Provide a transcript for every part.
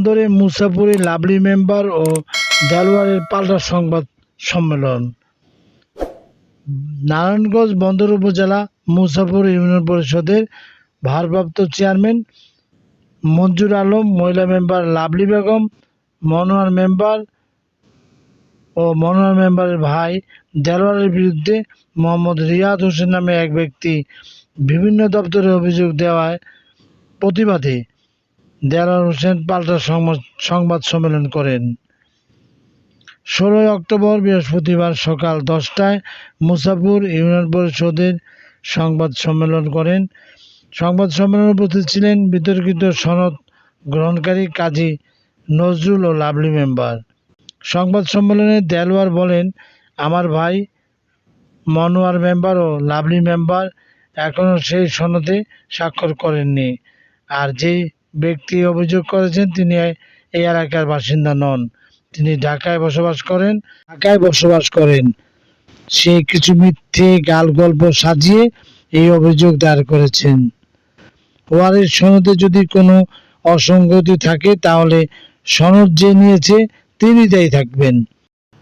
বন্দরে মুসাফুরে lovely member ও দেলোয়ারের পাল্টা সংবাদ সম্মেলন। নারায়ণগঞ্জ বন্দর উপজেলা মুসাফুর ইউনিয়ন পরিষদের ভারপ্রাপ্ত চেয়ারম্যান মঞ্জুর আলম, মহিলা মেম্বার লাভলি বেগম, মনোয়ার মেম্বার ও মনোয়ার মেম্বারের ভাই দেলোয়ারের বিরুদ্ধে মোহাম্মদ রিয়াদ হোসেন নামে এক ব্যক্তি বিভিন্ন দপ্তরে অভিযোগ দেওয়ায় প্রতিবাদে দেলোয়ার হোসেন পাল্টা সংবাদ- সম্মেলন করেন। ষোলোই অক্টোবর বৃহস্পতিবার সকাল দশটায় মুসাফুর ইউনিয়ন পরিষদের সংবাদ সম্মেলন করেন। সংবাদ সম্মেলনে উপস্থিত ছিলেন বিতর্কিত সনদ গ্রহণকারী কাজী নজরুল ও লাভলি মেম্বার। সংবাদ সম্মেলনে দেলওয়ার বলেন, আমার ভাই মনোয়ার মেম্বার ও লাভলি মেম্বার এখনও সেই সনদে স্বাক্ষর করেননি। আর যেই ব্যক্তি অভিযোগ করেছেন, তিনি এই এলাকার বাসিন্দা নন। তিনি ঢাকায় বসবাস করেন, ঢাকায় বসবাস করেন। সে কিছু মিথ্যে গাল গল্প সাজিয়ে এই অভিযোগ দায়ের করেছেন। ওয়ারের সনদে যদি কোনো অসঙ্গতি থাকে, তাহলে সনদ যে নিয়েছে, তিনি দায়ী থাকবেন।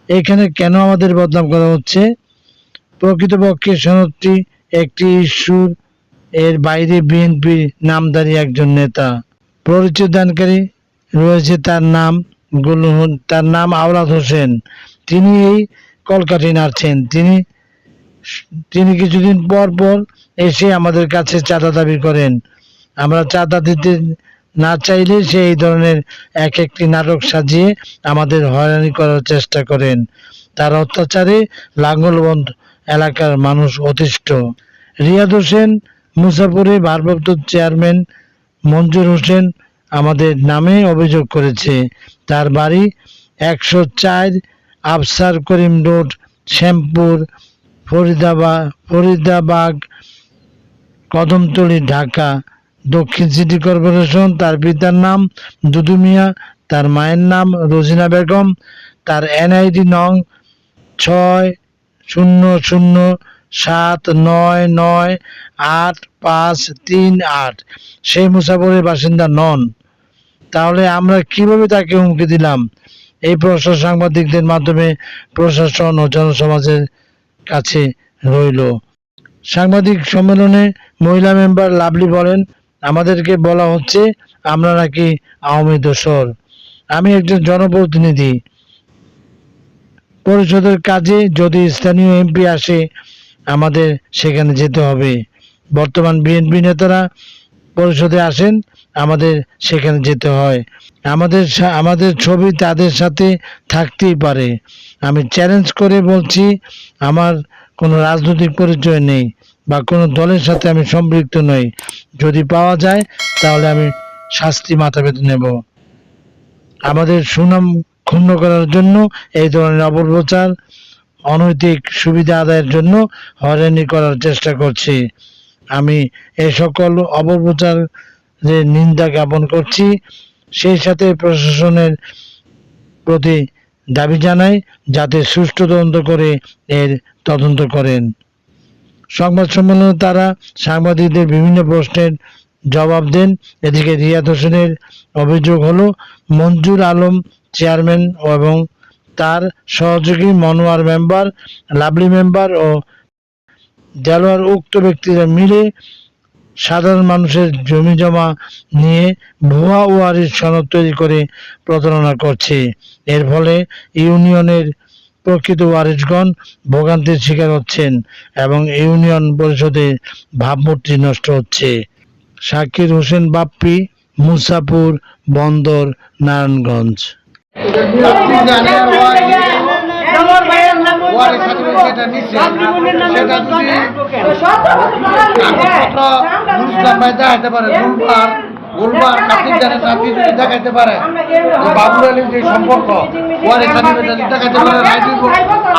এখানে কেন আমাদের বদনাম করা হচ্ছে? প্রকৃতপক্ষে সনদটি একটি ইস্যুর, এর বাইরে বিএনপির নামধারী একজন নেতা। পরিচয় দানকারী রয়েছে তার নাম তার নাম আওলাদ হোসেন। তিনি এই কলকাঠি নাড়ছেন। তিনি তিনি কিছুদিন পর পর এসে আমাদের কাছে চাঁদা দাবি করেন। আমরা চাঁদা দিতে না চাইলে সে এই ধরনের এক একটি নাটক সাজিয়ে আমাদের হয়রানি করার চেষ্টা করেন। তার অত্যাচারে লাঙ্গলবন্দ এলাকার মানুষ অতিষ্ঠ। রিয়াদ হোসেন মুসাফুরে ভারপ্রাপ্ত চেয়ারম্যান মঞ্জুর হোসেন আমাদের নামে অভিযোগ করেছে। তার বাড়ি একশো চার আফসার করিম রোড, শ্যামপুর ফরিদাবাদ ফরিদাবাগ, কদমতলী, ঢাকা। দক্ষিণ সিটি কর্পোরেশন, তার পিতার নাম দুদু মিয়া, তার মায়ের নাম রোজিনা বেগম, তার এনআইডি নং ছয় শূন্য শূন্য সাত নয় নয় আট পাঁচ তিন আট। সেই মুসাফরের বাসিন্দা নন। তাহলে আমরা কীভাবে তাকে হুমকি দিলাম? এই প্রশ্ন সাংবাদিকদের মাধ্যমে প্রশাসন ও জনসমাজের কাছে রইল। সাংবাদিক সম্মেলনে মহিলা মেম্বার লাভলি বলেন, আমাদেরকে বলা হচ্ছে আমরা নাকি আওয়ামী দোসর আমি একজন জনপ্রতিনিধি। পরিষদের কাজে যদি স্থানীয় এমপি আসে আমাদের সেখানে যেতে হবে। বর্তমান বিএনপি নেতারা পরিষদে আসেন, আমাদের সেখানে যেতে হয়। আমাদের আমাদের ছবি তাদের সাথে থাকতেই পারে। আমি চ্যালেঞ্জ করে বলছি, আমার কোনো রাজনৈতিক পরিচয় নেই বা কোনো দলের সাথে আমি সম্পৃক্ত নই। যদি পাওয়া যায়, তাহলে আমি শাস্তি মাথা পেতে নেব। আমাদের সুনাম ক্ষুণ্ণ করার জন্য এই ধরনের অপপ্রচার অনৈতিক সুবিধা আদায়ের জন্য হয়রানি করার চেষ্টা করছে। আমি এ সকল অপপ্রচারের নিন্দা জ্ঞাপন করছি, সেই সাথে প্রশাসনের প্রতি দাবি জানাই, যাতে সুষ্ঠু তদন্ত করে এর তদন্ত করেন। সংবাদ সম্মেলনে তারা সাংবাদিকদের বিভিন্ন প্রশ্নের জবাব দেন। এদিকে রিয়াদ হোসেনের অভিযোগ হলো, মঞ্জুর আলম চেয়ারম্যান এবং তার সহযোগী মনোয়ার মেম্বার লাভলি মেম্বার ও দেলোয়ার উক্ত ব্যক্তিরা মিলে সাধারণ মানুষের জমি জমা নিয়ে ভুয়া ওয়ারিশ সনদ তৈরি করে প্রতারণা করছে। এর ফলে ইউনিয়নের প্রকৃত ওয়ারিশগণ ভোগান্তির শিকার হচ্ছেন এবং ইউনিয়ন পরিষদের ভাবমূর্তি নষ্ট হচ্ছে। শাকির হোসেন বাপ্পি, মুসাপুর বন্দর, নারায়ণগঞ্জ। কাগজপত্র নুর ইসলাম ভাই দেখাইতে পারে গুলবার গুলবার জানের নাতি যদি দেখাইতে পারে। বাবুর আলীর যে সম্পর্ক ওয়ারি সার্টিফিকেট যদি দেখাইতে পারে রায় দিব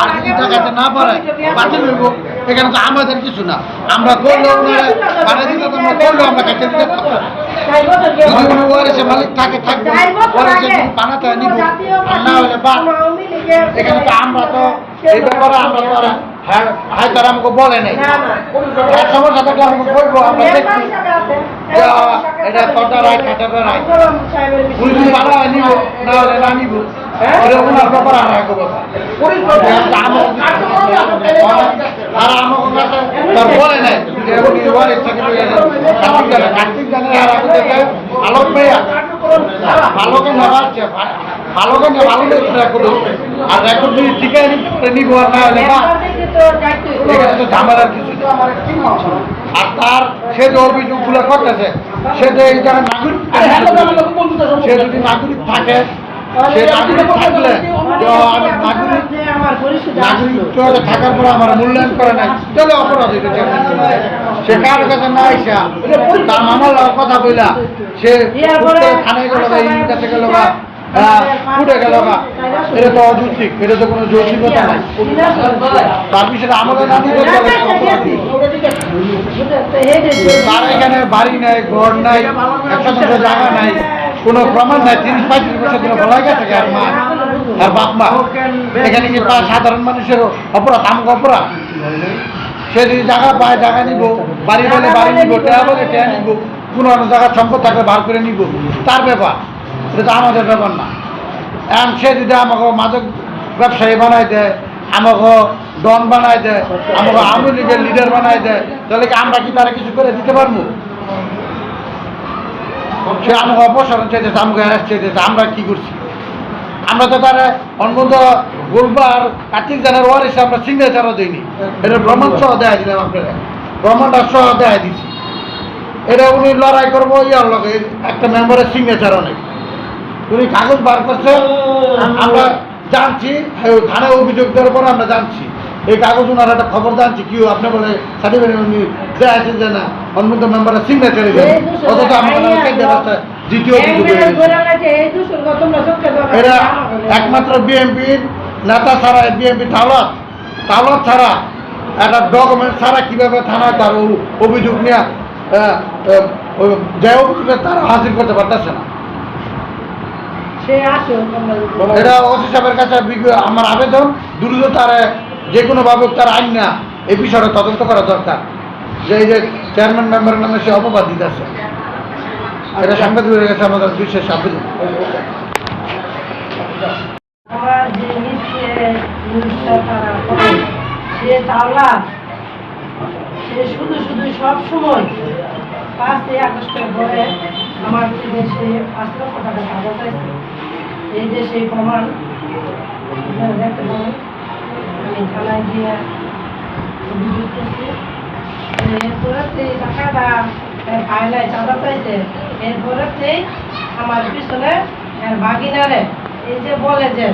আর যদি দেখাইতে না পারে বাতিল হইব। এখানে তো আমাদের কিছু না। আমরা করলেও বাড়ি দিতে আমরা করলেও আমরা কাটতে দিতে যদি উনি ওয়ারিসের মালিক থাকে থাকবে। ওয়ারিসে যদি বানাতে নিব। আর না হলে বাদ। এখানে তো আমরা তো এই ব্যাপারে আমরা তো হ্যাঁ হ্যাঁ তারা আমাকে বলে নাই। না, না। এক সমস্যা থাকলে আমাকে বলব আমরা দেখছি। এটা কটা রায় খাটাটা রায়। উনি ভালো হয় না হলে কথা। আর কাছে তার বলে নাই। যে উনি ইচ্ছা কিন্তু কার্তিক জানে কার্তিক জানে আর আমি দেখে আলোক নেওয়া হচ্ছে ভালো রেকর্ড হচ্ছে আর রেকর্ড যদি ঠিকই নিব আর না হলে না এখানে তো ঝামেলার কিছু আর তার সে যে অভিযোগগুলো করতেছে সে যে এই যারা নাগরিক সে যদি নাগরিক থাকে সে নাগরিক থাকলে আমি নাগরিক নাগরিক তো থাকার পরে আমার মূল্যায়ন করে নাই। তাহলে অপরাধ হইতে সে কার কাছে না আইসা? তার মামার কথা বইলা। সে থানায় গেল এই কাছে গেল বা উঠে গেল এটা তো অযৌক্তিক এটা তো কোনো যৌক্তিকতা নাই। তার বিষয়ে আমাদের নানি তার এখানে বাড়ি নাই ঘর নাই একশো শতাংশ জায়গা নাই কোনো প্রমাণ নাই। তিরিশ পঁয়ত্রিশ বছর ধরে বলাই গেছে আর মা আর বাপ মা? এখানে কি সাধারণ মানুষের অপরাধ? আমাকে অপরাধ। সে যদি জায়গা পায় জায়গা নিব। বাড়ি বলে বাড়ি নিব টেয়া বলে টেয়া নিব। কোনো জায়গার সম্পদ থাকলে বার করে নিব। তার ব্যাপার। তো আমাদের ব্যাপার না। এখন সে যদি আমাকে মাদক ব্যবসায়ী বানাই দেয়, আমাকে ডন বানাই দেয়, আমাকে আওয়ামী লীগের লিডার বানাই দেয়, তাহলে কি আমরা কি তারা কিছু করে দিতে পারব? সে আমাকে অপসারণ চাইতেছে, আমাকে অ্যারেস্ট চাইতেছে, আমরা কি করছি? আমরা তো তারা অনবন্ধ গোলবার কার্তিক জানার ওয়ারিস আমরা সিগনেচারও দিইনি। এটা প্রমাণ সহ দেয়া দিলাম আপনারা। প্রমাণটা সহ দেয়া দিছি। এটা উনি লড়াই করব, ইয়ার লগে একটা মেম্বারের সিগনেচারও নেই। উনি কাগজ বার করছে আমরা জানছি থানায় অভিযোগ দেওয়ার পর আমরা জানছি। এই কাগজ ওনার একটা খবর জানছি কি আপনি বলে সার্টিফিকেট দেয়া আছে যে না অনবন্ধ মেম্বারের সিগনেচার অথচ আমাদের দ্বিতীয়। এরা একমাত্র বিএনপির নেতা ছাড়া বিএনপি তালত তালত ছাড়া একটা ডকুমেন্ট ছাড়া কীভাবে থানায় তার অভিযোগ আহ, যে অভিযোগে তারা হাজির করতে পারতেছে না। এটা ওসি সাহেবের কাছে আমার আবেদন। দ্রুত তার যে কোনোভাবে তার আইন না এই বিষয়টা তদন্ত করা দরকার। যে এই যে চেয়ারম্যান মেম্বারের নামে সে অপবাদ দিতেছে। এটা সাংবাদিকের কাছে আমাদের বিশেষ আবেদন। আমার যে নিচ্ছে নিউজটা সে তাওলা সে শুধু শুধু সব সময় পাঁচই আগস্টের পরে আমার থেকে পাঁচ লক্ষ টাকা চাইছে এই যে সেই প্রমাণ আমি থানায় গিয়ে অভিযোগ করছি। এরপরে এই টাকাটা পায় চাঁদা চাইছে। এরপরে আমার পিছনে বাগিনারে এই যে বলে যে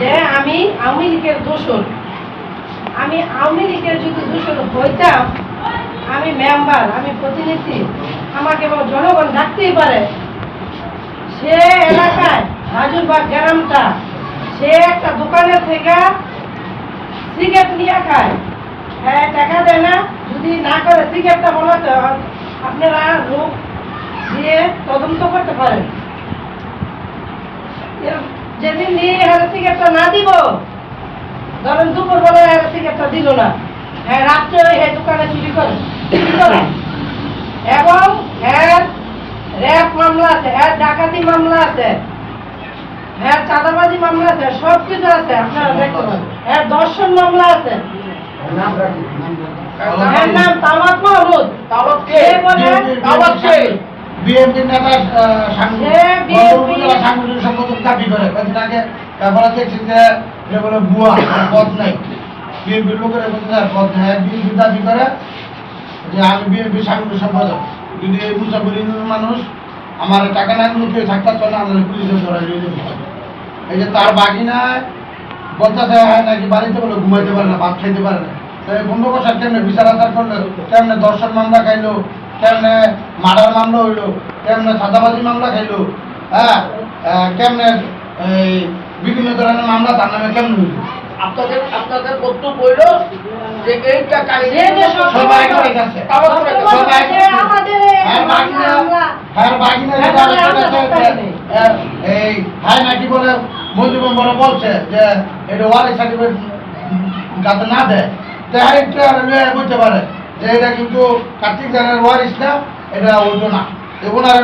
যে আমি আওয়ামী লীগের দোষর। আমি আওয়ামী লীগের যদি দোষর হইতাম, আমি মেম্বার, আমি প্রতিনিধি, আমাকে জনগণ ডাকতেই পারে। সে এলাকায় রাজুরবাগ গ্রামটা সে একটা দোকানের থেকে সিগারেট নিয়ে খায়। হ্যাঁ টাকা দেয় না, যদি না করে সিগারেটটা বলাতে আপনারা লোক দিয়ে তদন্ত করতে পারেন। যেদিন নিয়ে হ্যাঁ সিগারেটটা না দিব, ধরেন দুপুর বেলা হ্যাঁ সিগারেটটা দিল না। হ্যাঁ রাত্রে হ্যাঁ দোকানে চুরি করে এবং হ্যাঁ র্যাপ মামলা আছে হ্যাঁ ডাকাতি মামলা আছে। হ্যাঁ চাঁদাবাজি মামলা আছে সব কিছু আছে আপনারা দেখতে দর্শন মামলা আছে। নাম তামাক মাহমুদ। কে বলে? বিএনপি নেতা সাংগঠনিক সম্পাদক দাবি করে কদিন আগে তারপরে দেখছি যে যে বলে বুয়া আর নাই। বিএনপির লোকের বলছে আর নাই। বিএনপি দাবি করে যে আমি বিএনপি সাংগঠনিক সম্পাদক। যদি মুসাফির মানুষ আমার টাকা না লুকিয়ে থাকতে আমাদের পুলিশে ধরা। এই যে তার বাগিনায় বলতে হয় নাকি বাড়িতে বলে ঘুমাইতে পারে না, ভাত খাইতে পারে না। তো এই বন্ধু বসার কেমনে বিচার আচার করল? কেমনে দর্শন মামলা খাইলো? কেমনে মার্ডার মামলা হইল? কেমনে সাদাবাজি মামলা খাইলো? হ্যাঁ? কেমনে এই বিভিন্ন ধরনের মামলা তার নামে কেমন হইল? আপনাদের আপনাদের বক্তব্য হইল যে সবাই আমাদের এই হ্যাঁ বাগিনা এই নাকি বলে মেম্বারে বলছে যে এটা ওয়ারিস সার্টিফিকেট যাতে না দেয়। তাই একটু আর বুঝতে পারে যে এটা কিন্তু কার্তিক জানের ওয়ারিস না এটা ওইটো না। ওনারা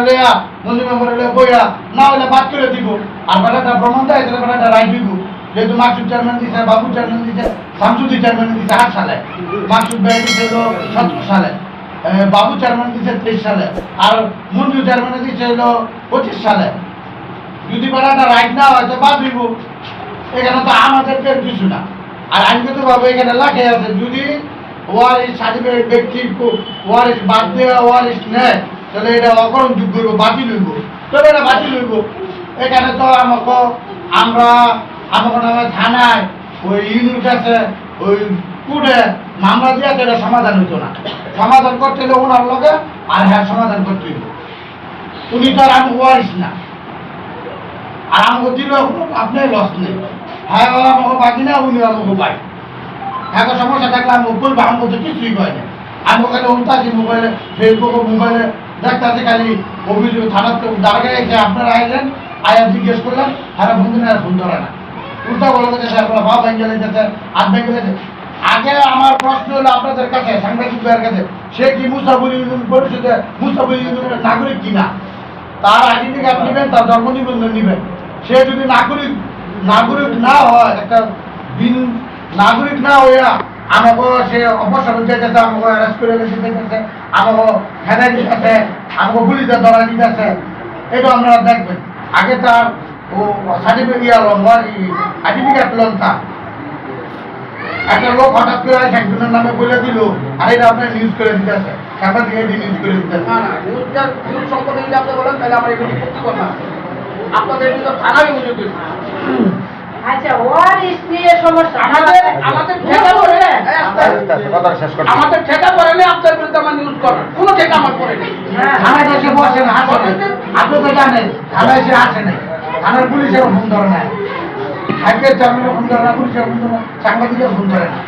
মন্ত্রী মেম্বারে বইয়া না হলে বাদ করে দিব। আর বেটাটা প্রমাণ দেয় তাহলে বেটাটা রায় দিব। যেহেতু মাকসুদ চেয়ারম্যান দিছে, বাবু চেয়ারম্যান দিছে শামসুদ্দি চেয়ারম্যান দিছে আট সালে। মাকসুদ ভাই দিছে সতেরো সালে। বাবু চেয়ারম্যান দিছে তেইশ সালে। আর মঞ্জু চেয়ারম্যান দিছে হলো পঁচিশ সালে। যদি বেড়াটা রাইট না হয় তো বাদ দিব। এখানে তো আমাদেরকে কিছু না। আর আইনগত ভাবে এখানে লাখে আছে। যদি ওয়ারিস সার্টিফিকেট ব্যক্তি ওয়ারিস বাদ দেওয়া ওয়ারিস নেয়, তাহলে এটা অকরণ যোগ্য হইব, বাতিল হইব। তবে এটা বাতিল হইব। এখানে তো আমাকে আমরা নামে থানায় ওই ইউনিট আছে ওই মামলা দিয়ে সমাধান হইতো না। সমাধান করতে হলে ওনার লগে আর হ্যাঁ সমাধান করতে হইব। উনি তো আর আমি ওয়ারিস না। আর আমাকে দিল লস নেই। হ্যাঁ আমাকে বাকি না, উনি আমাকে সমস্যা থাকলে আমি বলব আমাকে তো কিছুই না। আমি মোবাইলে ফেসবুকে মোবাইলে দেখতেছি খালি অভিযোগ থানাতে দাঁড়িয়ে আপনারা আইলেন, আয়া জিজ্ঞেস করলেন হ্যাঁ ফোন দিন আর ফোন ধরে না। উল্টা বলে আগে আমার প্রশ্ন হলো আপনাদের কাছে, সাংবাদিক কাছে, সে কি ইউনিয়ন পরিষদে ইউনিয়নের নাগরিক কিনা? তার আইডেন্টি কার্ড নেবেন, তার জন্ম নিবন্ধন নেবেন। সে যদি নাগরিক নাগরিক না হয়, একটা বিন নাগরিক না হইয়া আমাকে সে অপসারণ দিতেছে আমাকে অ্যারেস্ট করে রেখে দিতেছে আমাকে আমাকে গুলিতে দিতেছে, এটা আপনারা দেখবেন। আগে তার সার্টিফিকেট লন আইডেন্টি তার একটা লোক হঠাৎ করে একজনের নামে বলে দিল আর এটা আপনার নিউজ করে দিতেছে ক্যামেরা থেকে নিউজ করে দিতেছে না না নিউজটা নিউজ সম্পর্কে যদি আপনি বলেন তাহলে আমার এগুলো সত্যি কথা। আপনাদের কিন্তু থানায় অভিযোগ আচ্ছা ওয়ারিস নিয়ে সমস্যা? আমাদের আমাদের ঠেকা পড়ে হ্যাঁ। আমাদের ঠেকা পড়ে নেই আপনার বিরুদ্ধে আমার নিউজ করেন কোনো ঠেকা আমার পড়ে নেই হ্যাঁ। থানায় এসে বসেন আসেন আপনি তো জানেন থানায় এসে আসে নাই থানার পুলিশের ফোন ধরে নাই। হাইকের চাকরির ফোন ধরে না পুলিশের ফোন ধরে না সাংবাদিকের ফোন ধরে না।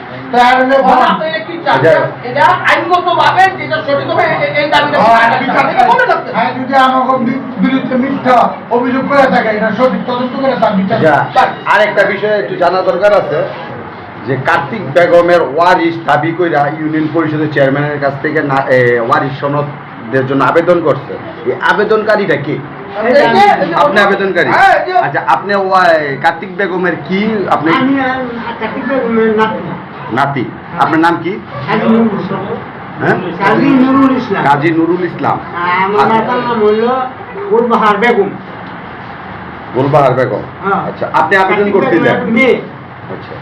আরেকটা বিষয় একটু জানা দরকার আছে যে কার্তিক বেগমের ওয়ারিশ দাবি কইরা ইউনিয়ন পরিষদের চেয়ারম্যানের কাছ থেকে না ওয়ারিশ সনদের জন্য আবেদন করছে। এই আবেদনকারীটা কি? আপনি আবেদনকারী? হ্যাঁ, আচ্ছা আপনি কার্তিক বেগমের কি আপনি কার্তিক বেগমের নাতি। নাতি। আপনার নাম কি? কাজী নুরুল ইসলাম। হ্যাঁ? কাজী নুরুল ইসলাম। কাজী নুরুল ইসলাম। আর আমার মাতার নাম হলো গুলবাহার বেগম। গোলবাহার বেগম। হ্যাঁ। আচ্ছা আপনি আবেদন করছিলেন? আচ্ছা।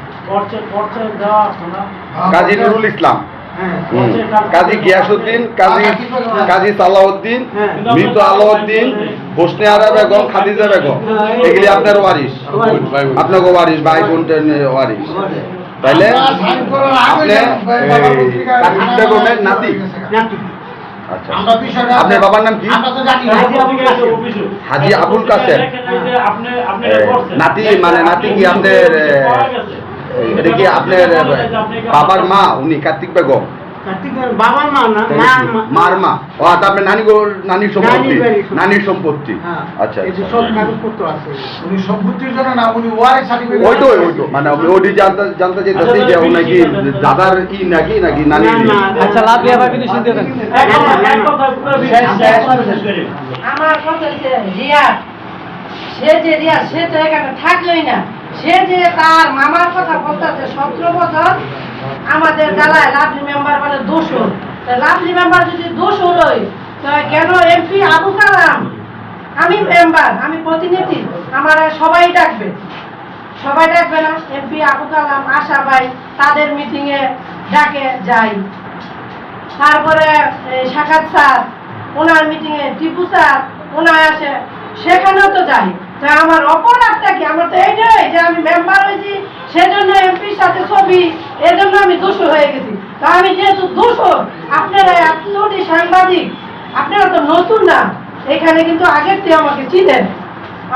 হ্যাঁ, কাজী নুরুল ইসলাম। হ্যাঁ। কাজী গিয়াসুদ্দিন কাজী কাজী সালাউদ্দিন হ্যাঁ। মৃত আলাউদ্দিন হোসনে আরা বেগম, খাদিজা বেগম, এগুলি আপনার ওয়ারিস আপনার ওয়ারিস ভাই বোনদের ওয়ারিস তাইলে আপনি নাতি। আচ্ছা। আপনার বাবার নাম কি? হাজি আবুল কাসেম। নাতি মানে নাতি কি আপনার এটা কি আপনার বাবার মা, উনি কার্তিক বেগম? বাবার মা না মার মা। ও আচ্ছা নানি নানির সম্পত্তি? নানির সম্পত্তি। হ্যাঁ। আচ্ছা আচ্ছা। সব কাগজপত্র আছে। উনি সম্পত্তির জন্য না উনি ওয়ারের সার্টিফিকেট ওই তো ওই তো। মানে ওটি জানতে জানতে চাইতেছি যে ও নাকি দাদার ই নাকি নাকি নানি? আচ্ছা লাভ দিয়ে আবার কিন্তু শুনতে দেন আমার কথা হচ্ছে রিয়া সে যে রিয়া সে তো এখানে থাকলোই না। সে যে তার মামার কথা বলতেছে সতেরো বছর আমাদের জেলায় লাভলি মেম্বার বলে দোষর লাভলি মেম্বার যদি দোষর হই কেন এমপি আবু কালাম? আমি মেম্বার আমি প্রতিনিধি। আমার সবাই ডাকবে। সবাই ডাকবে না এমপি আবু কালাম, আশা ভাই তাদের মিটিংয়ে ডাকে, যাই। তারপরে সাক্ষাৎ স্যার, ওনার মিটিংয়ে টিপু স্যার, ওনার আসে, সেখানেও তো যাই। তা আমার অপরাধটা কি? আমার তো এইটাই যে আমি মেম্বার হয়েছি, সেজন্য এমপির সাথে ছবি, এজন্য আমি দোষর হয়ে গেছি। তা আমি যেহেতু দোষর, আপনারা এতটি সাংবাদিক, আপনারা তো নতুন না। এখানে কিন্তু আগের থেকে আমাকে চিনেন।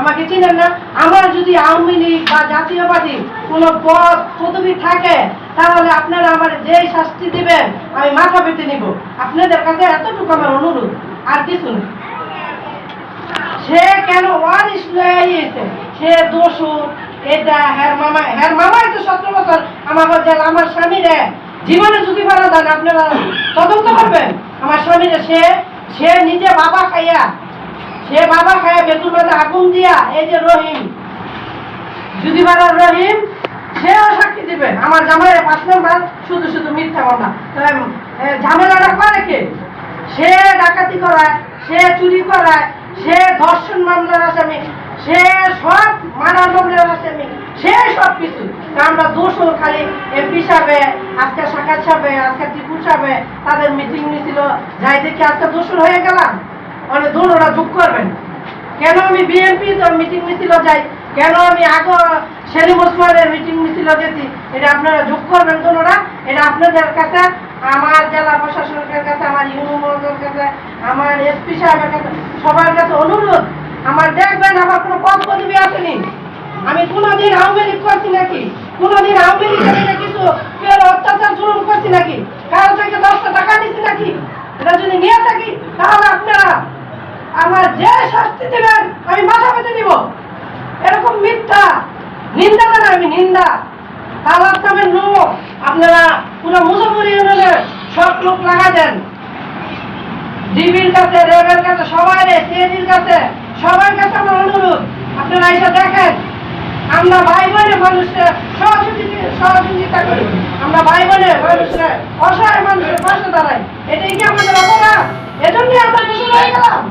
আমাকে চিনেন না। আমার যদি আওয়ামী লীগ বা জাতীয়বাদী কোনো পদ, পদবি থাকে, তাহলে আপনারা আমার যেই শাস্তি দিবেন, আমি মাথা পেতে নিব। আপনাদের কাছে এতটুকু আমার অনুরোধ, আর কিছু না। সে কেন ওয়ারিস লয়ে আইয়েছে সে দোষু এটা হ্যার মামা হ্যার মামাই তো সতেরো বছর আমার জেল আমার স্বামীরে। জীবনে যদি মারা দেন আপনারা তদন্ত করবেন। আমার স্বামীরে সে সে নিজে বাবা খাইয়া, সে বাবা খাইয়া বেগুন বাজা আগুন দিয়া, এই যে রহিম। যদি মারা রহিম, সেও সাক্ষী দিবে। আমার জামাইয়ের পাঁচ নম্বর শুধু শুধু মিথ্যা কথা। ঝামেলাটা করে কে? সে ডাকাতি করায়, সে চুরি করায় সে ধর্ষণ মামলার আসামি, সে সব মারার মামলার আসামি, সে সব কিছু। আমরা দোষও খালি এমপি সাহেবে, আজকে সাকাত সাহেবে, আজকে টিপু সাহেবে, তাদের মিটিং মিছিল যাই দেখি আজকে দোষর হয়ে গেলাম। মানে দোনোরা যোগ করবেন। কেন আমি বিএনপি মিটিং মিছিল যাই? কেন আমি আগে সেলিম ওসমানের মিটিং মিছিল গেছি? এটা আপনারা যোগ করবেন তোমরা এটা আপনাদের কাছে আমার জেলা প্রশাসনের কাছে, আমার ইউনিয়নের কাছে, আমার এসপি সাহেবের কাছে সবার কাছে অনুরোধ। আমার দেখবেন আমার কোনো পদ পদবি আসেনি। আমি কোনোদিন আওয়ামী লীগ করছি নাকি? কোনোদিন আওয়ামী লীগের থেকে কিছু কেউ অত্যাচার জুলুম করছি নাকি? কারও থেকে দশটা টাকা নিচ্ছি নাকি? এটা যদি নিয়ে থাকি, তাহলে আপনারা আমার যে শাস্তি দেবেন, আমি মাথা পেতে দিব। এরকম মিথ্যা। নিন্দা না আমি নিন্দা। নামের লোক আপনারা পুরো ইউনিয়নের সব লোক লাগা ডিবির কাছে, রেবের কাছে, সবাই সিএজির কাছে, সবার কাছে আমার অনুরোধ। আপনারা এসে দেখেন, আমরা ভাই বোনের মানুষরা সহযোগিতা করি। আমরা ভাই বোনের মানুষরা অসহায় মানুষের পাশে দাঁড়াই। এটাই কি আমাদের অপরাধ? এজন্যই আমরা দেশে রয়ে গেলাম।